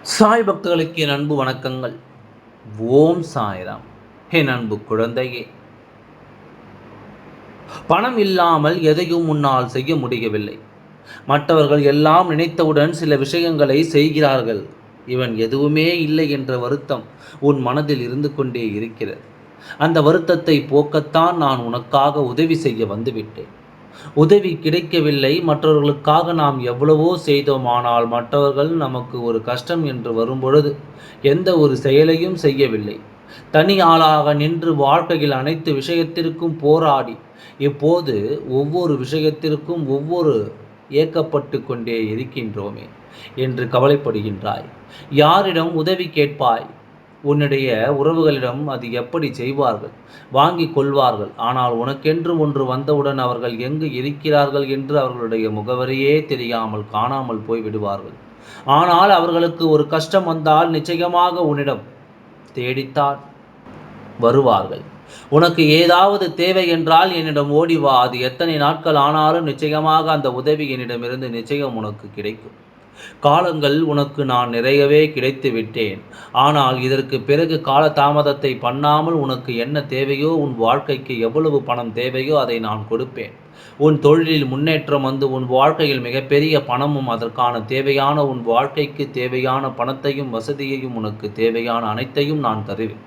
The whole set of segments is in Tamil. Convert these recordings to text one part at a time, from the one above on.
சாய் பக்தர்களுக்கு என் அன்பு வணக்கங்கள். ஓம் சாய்ராம். என் அன்பு குழந்தையே. பணம் இல்லாமல் எதையும் முன்னால் செய்ய முடியவில்லை. மற்றவர்கள் எல்லாம் நினைத்தவுடன் சில விஷயங்களை செய்கிறார்கள். இவன் எதுவுமே இல்லை என்ற வருத்தம் உன் மனதில் இருந்து கொண்டே இருக்கிறது. அந்த வருத்தத்தை போக்கத்தான் நான் உனக்காக உதவி செய்ய வந்துவிட்டேன். உதவி கிடைக்கவில்லை மற்றவர்களுக்காக நாம் எவ்வளவோ செய்தோம் ஆனால் மற்றவர்கள் நமக்கு ஒரு கஷ்டம் என்று வரும்பொழுது எந்த ஒரு செயலையும் செய்யவில்லை. தனி ஆளாக நின்று வாழ்க்கையில் அனைத்து விஷயத்திற்கும் போராடி இப்போது ஒவ்வொரு விஷயத்திற்கும் ஒவ்வொரு ஏக்கப்பட்டு கொண்டே இருக்கின்றோமே என்று கவலைப்படுகின்றாய். யாரிடம் உதவி கேட்பாய்? உன்னுடைய உறவுகளிடம் அது எப்படி செய்வார்கள்? வாங்கி கொள்வார்கள். ஆனால் உனக்கென்று ஒன்று வந்தவுடன் அவர்கள் எங்கு இருக்கிறார்கள் என்று அவர்களுடைய முகவரியே தெரியாமல் காணாமல் போய்விடுவார்கள். ஆனால் அவர்களுக்கு ஒரு கஷ்டம் வந்தால் நிச்சயமாக உன்னிடம் தேடித்தான் வருவார்கள். உனக்கு ஏதாவது தேவை என்றால் என்னிடம் ஓடி வா. அது எத்தனை நாட்கள் ஆனாலும் நிச்சயமாக அந்த உதவி என்னிடமிருந்து நிச்சயம் உனக்கு கிடைக்கும். காலங்கள் உனக்கு நான் நிறையவே கிடைத்து விட்டேன். ஆனால் இதற்கு பிறகு கால தாமதத்தை பண்ணாமல் உனக்கு என்ன தேவையோ உன் வாழ்க்கைக்கு எவ்வளவு பணம் தேவையோ அதை நான் கொடுப்பேன். உன் தொழிலில் முன்னேற்றம் வந்து உன் வாழ்க்கையில் மிகப்பெரிய பணமும் அதற்கான தேவையான உன் வாழ்க்கைக்கு தேவையான பணத்தையும் வசதியையும் உனக்கு தேவையான அனைத்தையும் நான் தருவேன்.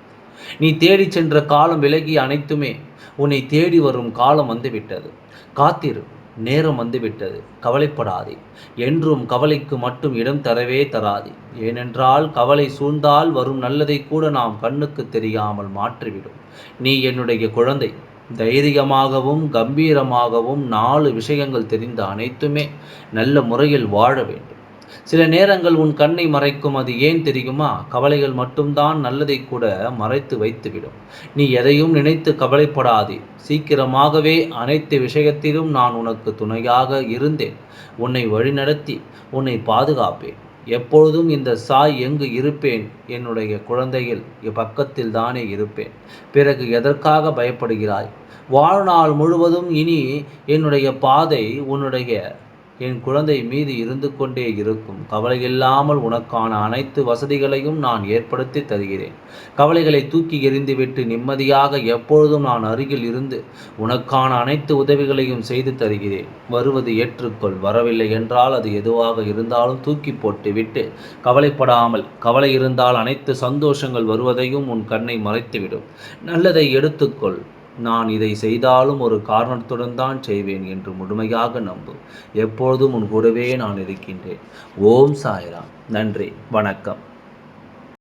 நீ தேடி சென்ற காலம் விலகி அனைத்துமே உன்னை தேடி வரும் காலம் வந்துவிட்டது. காத்திரு நேரம் வந்துவிட்டது. கவலைப்படாதே. என்றும் கவலைக்கு மட்டும் இடம் தரவே தராது. ஏனென்றால் கவலை சூழ்ந்தால் வரும் நல்லதை கூட நாம் கண்ணுக்கு தெரியாமல் மாற்றிவிடும். நீ என்னுடைய குழந்தை. தைரியமாகவும் கம்பீரமாகவும் நாலு விஷயங்கள் தெரிந்த அனைத்துமே நல்ல முறையில் வாழ வேண்டும். சில நேரங்கள் உன் கண்ணை மறைக்கும் அது ஏன் தெரியுமா? கவலைகள் மட்டும்தான் நல்லதை கூட மறைத்து வைத்துவிடும். நீ எதையும் நினைத்து கவலைப்படாதே. சீக்கிரமாகவே அனைத்து விஷயத்திலும் நான் உனக்கு துணையாக இருந்தேன். உன்னை வழிநடத்தி உன்னை பாதுகாப்பேன். எப்பொழுதும் இந்த சாய் எங்கு இருப்பேன்? என்னுடைய குழந்தையில் பக்கத்தில் தானே இருப்பேன். பிறகு எதற்காக பயப்படுகிறாய்? வாழ்நாள் முழுவதும் இனி என்னுடைய பாதை உன்னுடைய என் குழந்தை மீது இருந்து கொண்டே இருக்கும். கவலை இல்லாமல் உனக்கான அனைத்து வசதிகளையும் நான் ஏற்படுத்தி தருகிறேன். கவலைகளை தூக்கி எறிந்துவிட்டு நிம்மதியாக எப்பொழுதும் நான் அருகில் இருந்து உனக்கான அனைத்து உதவிகளையும் செய்து தருகிறேன். வருவது ஏற்றுக்கொள். வரவில்லை என்றால் அது எதுவாக இருந்தாலும் தூக்கி போட்டுவிட்டு கவலைப்படாமல் கவலை இருந்தால் அனைத்து சந்தோஷங்கள் வருவதையும் உன் கண்ணை மறைத்துவிடும். நல்லதை எடுத்துக்கொள். நான் இதை செய்தாலும் ஒரு காரணத்துடன் தான் செய்வேன் என்று முழுமையாக நம்பு. எப்பொழுதும் உன் கூடவே நான் இருக்கின்றேன். ஓம் சாய்ராம். நன்றி. வணக்கம்.